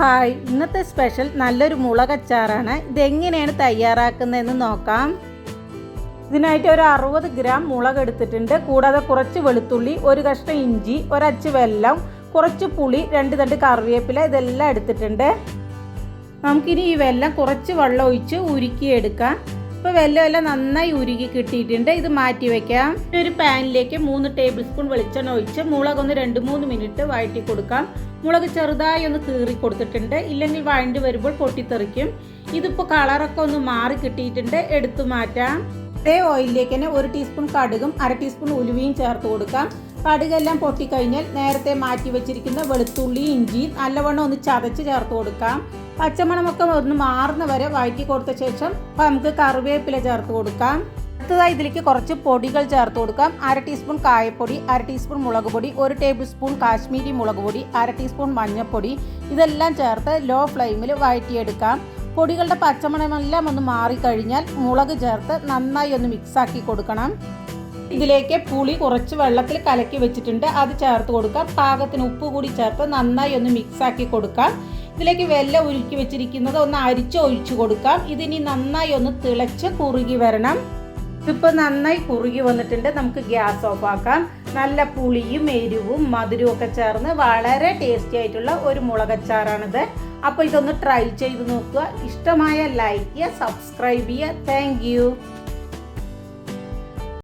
Hi ഇന്നത്തെ special നല്ലൊരു മുളകച്ചാറാണ്. ഇതെങ്ങനെയാണ് തയ്യാറാക്കുന്നതെന്ന് നോക്കാം. ഇതിനായിട്ട് ഒരു അറുപത് ഗ്രാം മുളക് എടുത്തിട്ടുണ്ട്. കൂടാതെ കുറച്ച് വെളുത്തുള്ളി ഒരു കഷ്ണം ഇഞ്ചി ഒരച്ച് വെല്ലം കുറച്ച് പുളി രണ്ട് തണ്ട് കറിവേപ്പില ഇതെല്ലാം എടുത്തിട്ടുണ്ട്. നമുക്കിനി ഈ വെല്ലം കുറച്ച് വെള്ളം ഒഴിച്ച് ഉരുക്കിയെടുക്കാം. ഇപ്പോൾ വെല്ലം എല്ലാം നന്നായി ഉരുകി കിട്ടിയിട്ടുണ്ട്. ഇത് മാറ്റി വയ്ക്കാം ഒരു പാനിലേക്ക് മൂന്ന് ടേബിൾ സ്പൂൺ വെളിച്ചെണ്ണ ഒഴിച്ച് മുളക് ഒന്ന് രണ്ട് മൂന്ന് മിനിറ്റ് വഴറ്റി കൊടുക്കാം. മുളക് ചെറുതായി ഒന്ന് കീറി കൊടുത്തിട്ടുണ്ട്. ഇല്ലെങ്കിൽ വഴണ്ടി വരുമ്പോൾ പൊട്ടിത്തെറിക്കും. ഇതിപ്പോൾ കളറൊക്കെ ഒന്ന് മാറി കിട്ടിയിട്ടുണ്ട്. എടുത്തു മാറ്റാം. അതേ ഓയിലിലേക്ക് തന്നെ ഒരു ടീസ്പൂൺ കടുകും അര ടീസ്പൂൺ ഉലുവയും ചേർത്ത് കൊടുക്കാം. കടുകെല്ലാം പൊട്ടിക്കഴിഞ്ഞാൽ നേരത്തെ മാറ്റി വെച്ചിരിക്കുന്ന വെളുത്തുള്ളി ഇഞ്ചി നല്ലവണ്ണം ഒന്ന് ചതച്ച് ചേർത്ത് കൊടുക്കാം. പച്ചമണമൊക്കെ ഒന്ന് മാറുന്ന വരെ വഴറ്റി കൊടുത്ത ശേഷം നമുക്ക് കറിവേപ്പില ചേർത്ത് കൊടുക്കാം. അടുത്തതായി ഇതിലേക്ക് കുറച്ച് പൊടികൾ ചേർത്ത് കൊടുക്കാം. അര ടീസ്പൂൺ കായപ്പൊടി അര ടീസ്പൂൺ മുളക് പൊടി ഒരു ടേബിൾ സ്പൂൺ കാശ്മീരി മുളക് പൊടി അര ടീസ്പൂൺ മഞ്ഞൾപ്പൊടി ഇതെല്ലാം ചേർത്ത് ലോ ഫ്ലെയിമിൽ വഴറ്റിയെടുക്കാം. പൊടികളുടെ പച്ചമണമെല്ലാം ഒന്ന് മാറിക്കഴിഞ്ഞാൽ മുളക് ചേർത്ത് നന്നായി ഒന്ന് മിക്സാക്കി കൊടുക്കണം. ഇതിലേക്ക് പുളി കുറച്ച് വെള്ളത്തിൽ കലക്കി വെച്ചിട്ടുണ്ട്. അത് ചേർത്ത് കൊടുക്കാം. പാകത്തിന് ഉപ്പ് കൂടി ചേർത്ത് നന്നായി ഒന്ന് മിക്സാക്കി കൊടുക്കാം. ഇതിലേക്ക് വെല്ല ഉരുക്കി വെച്ചിരിക്കുന്നത് ഒന്ന് അരിച്ച് ഒഴിച്ചു കൊടുക്കാം. ഇതിനി നന്നായി ഒന്ന് തിളച്ച് കുറുകി വരണം. ഇതിപ്പോൾ നന്നായി കുറുകി വന്നിട്ടുണ്ട്. നമുക്ക് ഗ്യാസ് ഓഫ് ആക്കാം. നല്ല പുളിയും എരിവും മധുരവും ഒക്കെ ചേർന്ന് വളരെ ടേസ്റ്റി ആയിട്ടുള്ള ഒരു മുളകച്ചാറാണിത്. അപ്പോൾ ഇതൊന്ന് ട്രൈ ചെയ്ത് നോക്കുക. ഇഷ്ടമായ ലൈക്ക് ചെയ്യുക സബ്സ്ക്രൈബ് ചെയ്യുക. താങ്ക്